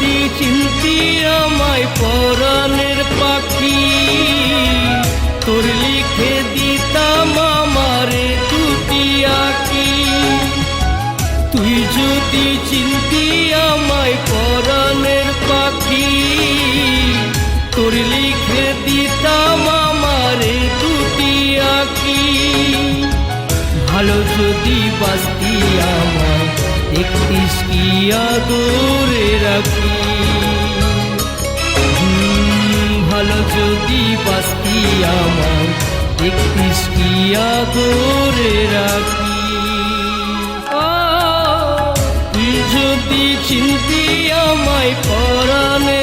যদি চিনতি আমায় পরাণের পাখি, তোর লিখে দিতাম আমারে দুটি আঁকি। তুই যদি চিনতি আমায় পরাণের পাখি, তোর লিখে দিতাম আমারে দুটি আঁকি। ভালো যদি বাস্তি আমায়, একটিস কি আদরে? ভালো যদি বাস্তি আমায় একটিস কি রাখি। যদি চিনতি আমায় পরাণের